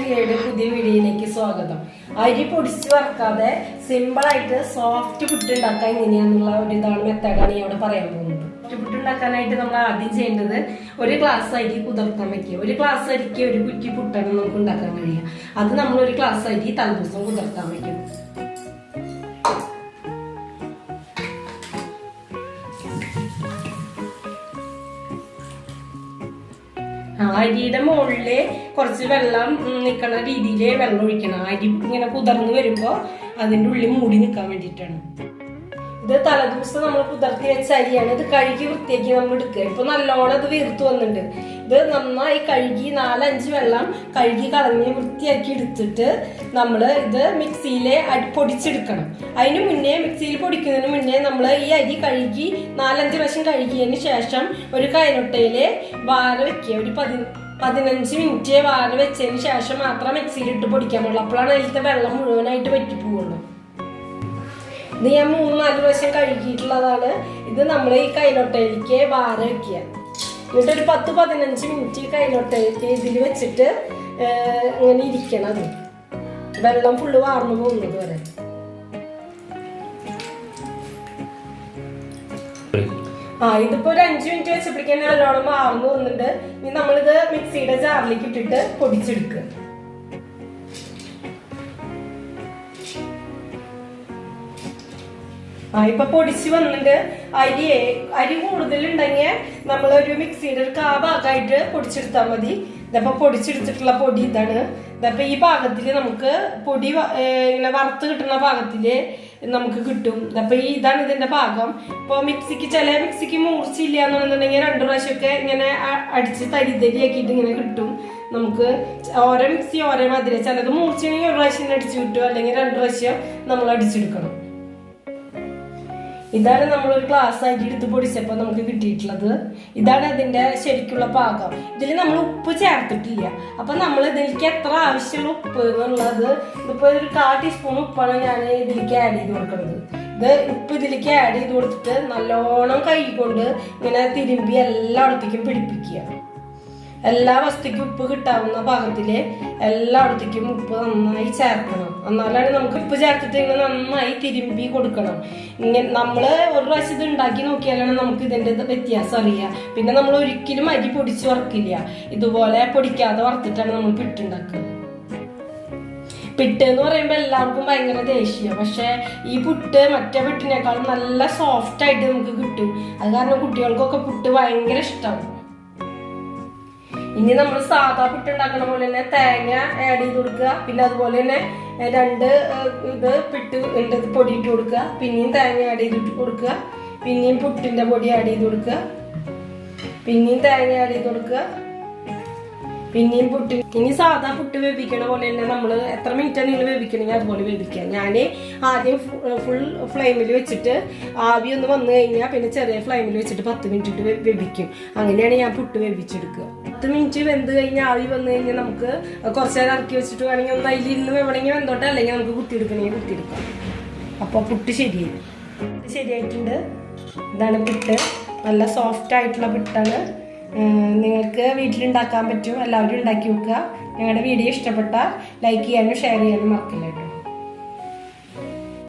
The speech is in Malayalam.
പ്രിയയുടെ പുതിയ വീഡിയോയിലേക്ക് സ്വാഗതം. അരി പൊടിച്ച് വറക്കാതെ സിമ്പിൾ ആയിട്ട് സോഫ്റ്റ് പുട്ട് ഉണ്ടാക്കാൻ എങ്ങനെയാന്നുള്ള ഒരു ഇതാണ് മെത്തേഡാണ് ഇവിടെ പറയാൻ പോകുന്നത്. സോഫ്റ്റ് പുട്ട് ഉണ്ടാക്കാനായിട്ട് നമ്മൾ ആദ്യം ചെയ്യേണ്ടത് ഒരു ഗ്ലാസ് അരി കുതിർത്താൻ വെക്കുക. ഒരു ഗ്ലാസ് അരിക്ക് ഒരു കുറ്റി പുട്ടാണ് നമുക്ക് ഉണ്ടാക്കാൻ കഴിയുക. അത് നമ്മൾ ഒരു ഗ്ലാസ് അരി തലേദിവസം കുതിർത്താൻ വെക്കും. ആ, അരിയുടെ മുകളിൽ കുറച്ച് വെള്ളം നിൽക്കുന്ന രീതിയിൽ വെള്ളം ഒഴിക്കണം. അരി ഇങ്ങനെ കുതിർന്ന് വരുമ്പോൾ അതിന്റെ ഉള്ളിൽ മൂടി നിക്കാൻ വേണ്ടിയിട്ടാണ്. ഇത് തലേദിവസം നമ്മൾ കുതിർത്തി വെച്ച അരിയാണ് ഇത് കഴുകി വൃത്തിയാക്കി നമ്മൾ എടുക്കുക. ഇപ്പൊ നല്ലോണം ഇത് വീർത്ത് വന്നിട്ടുണ്ട്. ഇത് നന്നായി കഴുകി നാലഞ്ച് വെള്ളം കഴുകി കളഞ്ഞ് വൃത്തിയാക്കി എടുത്തിട്ട് നമ്മൾ ഇത് മിക്സിയിൽ പൊടിച്ചെടുക്കണം. അതിന് മുന്നേ മിക്സിയിൽ പൊടിക്കുന്നതിന് മുന്നേ നമ്മൾ ഈ അരി കഴുകി നാലഞ്ച് പ്രാവശ്യം കഴുകിയതിന് ശേഷം ഒരു കൈനൊട്ടയിൽ വാര വെക്കുക. ഒരു പതി പതിനഞ്ച് മിനിറ്റ് വാര വെച്ചതിന് ശേഷം മാത്രം മിക്സിയിൽ ഇട്ട് പൊടിക്കാൻ പാടുള്ളൂ അപ്പോഴാണ് അതിലത്തെ വെള്ളം മുഴുവനായിട്ട് വറ്റി ഇത് ഞാൻ മൂന്ന് നാല് പ്രാവശ്യം കഴുകിയിട്ടുള്ളതാണ്. ഇത് നമ്മൾ ഈ കൈലൊട്ടയിലേക്ക് വാര വെക്കുക. എന്നിട്ട് ഒരു പത്ത് പതിനഞ്ച് മിനിറ്റ് കൈലൊട്ടയിലേക്ക് ഇതിൽ വെച്ചിട്ട് ഇങ്ങനെ ഇരിക്കണം വെള്ളം ഫുള്ള് വാർന്നു പോകുന്നത് വരെ. ആ ഇതിപ്പോ ഒരു അഞ്ച് മിനിറ്റ് വെച്ചപ്പോഴേക്കും നല്ലോണം മാറുന്നു വന്നിട്ട് ഇനി നമ്മളിത് മിക്സിയുടെ ജാറിലേക്ക് ഇട്ടിട്ട് പൊടിച്ചെടുക്കുക. ആ ഇപ്പൊ പൊടിച്ച് വന്നിട്ട് അരി അരി കൂടുതലുണ്ടെങ്കിൽ നമ്മൾ ഒരു മിക്സിയുടെ ഒരു കാ ഭാഗമായിട്ട് പൊടിച്ചെടുത്താൽ മതി. ഇതപ്പോ പൊടിച്ചെടുത്തിട്ടുള്ള പൊടി ഇതാണ്. ഇതപ്പോ ഈ ഭാഗത്തിൽ നമുക്ക് പൊടി ഇങ്ങനെ വറുത്ത് കിട്ടുന്ന പാകത്തിൽ നമുക്ക് കിട്ടും. ഇതപ്പോ ഈ ഇതാണ് ഇതിന്റെ ഭാഗം. ഇപ്പൊ മിക്സിക്ക് ചില മിക്സിക്ക് മൂർച്ചയില്ല എന്നുണ്ടെന്നുണ്ടെങ്കിൽ രണ്ടു പ്രാവശ്യമൊക്കെ ഇങ്ങനെ അടിച്ച് തരി തരിയാക്കിയിട്ട് ഇങ്ങനെ കിട്ടും. നമുക്ക് ഓരോ മിക്സി ഓരോ മാതിരി ചിലത് മൂർച്ചയാണെങ്കിൽ ഒരു പ്രാവശ്യം അടിച്ചു കിട്ടും. അല്ലെങ്കിൽ രണ്ടു പ്രാവശ്യം നമ്മൾ അടിച്ചെടുക്കണം. ഇതാണ് നമ്മൾ ഒരു ഗ്ലാസ് ആക്കി എടുത്ത് പൊടിച്ചപ്പോൾ നമുക്ക് കിട്ടിയിട്ടുള്ളത്. ഇതാണ് അതിന്റെ ശരിക്കുള്ള പാകം. ഇതിൽ നമ്മൾ ഉപ്പ് ചേർത്തിട്ടില്ല. അപ്പൊ നമ്മൾ ഇതിലേക്ക് എത്ര ആവശ്യമുള്ള ഉപ്പ് എന്നുള്ളത് ഇതിപ്പോ ഒരു കാ ടീസ്പൂൺ ഉപ്പാണ് ഞാൻ ഇതിലേക്ക് ആഡ് ചെയ്ത് കൊടുക്കുന്നത്. ഇത് ഉപ്പ് ഇതിലേക്ക് ആഡ് ചെയ്ത് കൊടുത്തിട്ട് നല്ലോണം കൈ കൊണ്ട് ഇങ്ങനെ തിരുമ്പി എല്ലായിടത്തേക്കും പിടിപ്പിക്കുക. എല്ലാ വസ്തുക്കും ഉപ്പ് കിട്ടാവുന്ന പാകത്തിൽ എല്ലായിടത്തേക്കും ഉപ്പ് നന്നായി ചേർക്കണം. എന്നാലാണ് നമുക്ക് ഉപ്പ് ചേർത്തിട്ട് ഇങ്ങനെ നന്നായി തിരുമ്പി കൊടുക്കണം. ഇങ്ങനെ നമ്മൾ ഒരു പ്രാവശ്യം ഇത് ഉണ്ടാക്കി നോക്കിയാലാണ് നമുക്ക് ഇതിന്റെ ഇത് വ്യത്യാസം അറിയുക പിന്നെ നമ്മൾ ഒരിക്കലും അരി പൊടിച്ച് വറക്കില്ല. ഇതുപോലെ പൊടിക്കാതെ വറുത്തിട്ടാണ് നമ്മൾ പിട്ടുണ്ടാക്കുക പിട്ട് എന്ന് പറയുമ്പോൾ എല്ലാവർക്കും ഭയങ്കര ദേഷ്യം. പക്ഷെ ഈ പുട്ട് മറ്റേ പുട്ടിനേക്കാളും നല്ല സോഫ്റ്റ് ആയിട്ട് നമുക്ക് കിട്ടും. അത് കാരണം കുട്ടികൾക്കൊക്കെ പുട്ട് ഭയങ്കര ഇഷ്ടമാണ് ഇനി നമ്മൾ സാധാ പിട്ടുണ്ടാക്കുന്ന പോലെ തന്നെ തേങ്ങ ആഡ് ചെയ്ത് കൊടുക്കുക. പിന്നെ അതുപോലെ തന്നെ രണ്ട് ഇത് പിട്ട് ഉണ്ട് പൊടി ഇട്ട് കൊടുക്കുക. പിന്നെയും തേങ്ങ ആഡ് ചെയ്തിട്ട് കൊടുക്കുക. പിന്നെയും പുട്ടിന്റെ പൊടി ആഡ് ചെയ്ത് കൊടുക്കുക. പിന്നെയും തേങ്ങ ആഡ് ചെയ്ത് കൊടുക്കുക. പിന്നെയും പുട്ട്. ഇനി സാധാ പുട്ട് വേവിക്കണ പോലെ തന്നെ നമ്മൾ എത്ര മിനിറ്റ് നിങ്ങൾ വേവിക്കണമെങ്കിൽ അതുപോലെ വേവിക്കുക ഞാൻ ആദ്യം ഫുൾ ഫ്ലെയിമിൽ വെച്ചിട്ട് ആവി ഒന്ന് വന്നു കഴിഞ്ഞാൽ പിന്നെ ചെറിയ ഫ്ലെയിമിൽ വെച്ചിട്ട് പത്ത് മിനിറ്റ് ഇട്ട് വേവിക്കും. അങ്ങനെയാണ് ഞാൻ പുട്ട് വേവിച്ചെടുക്കുക. പത്ത് മിനിറ്റ് വെന്ത് കഴിഞ്ഞാൽ ആവി വന്നു കഴിഞ്ഞാൽ നമുക്ക് കുറച്ച് നേരം ഇറക്കി വെച്ചിട്ട് വേണമെങ്കിൽ ഒന്ന് അതിലിരുന്ന് വേണമെങ്കിൽ വെന്തോട്ടെ? അല്ലെങ്കിൽ നമുക്ക് കുത്തിയെടുക്കണമെങ്കിൽ കുത്തിയെടുക്കാം. അപ്പോൾ പുട്ട് ശരിയായി. ശരിയായിട്ടുണ്ട്. ഇതാണ് പുട്ട്. നല്ല സോഫ്റ്റ് ആയിട്ടുള്ള പുട്ടാണ്. നിങ്ങൾക്ക് വീട്ടിലുണ്ടാക്കാൻ പറ്റും എല്ലാവരും ഉണ്ടാക്കി വെക്കുക. ഞങ്ങളുടെ വീഡിയോ ഇഷ്ടപ്പെട്ടാൽ ലൈക്ക് ചെയ്യാനും ഷെയർ ചെയ്യാനും മറക്കില്ല.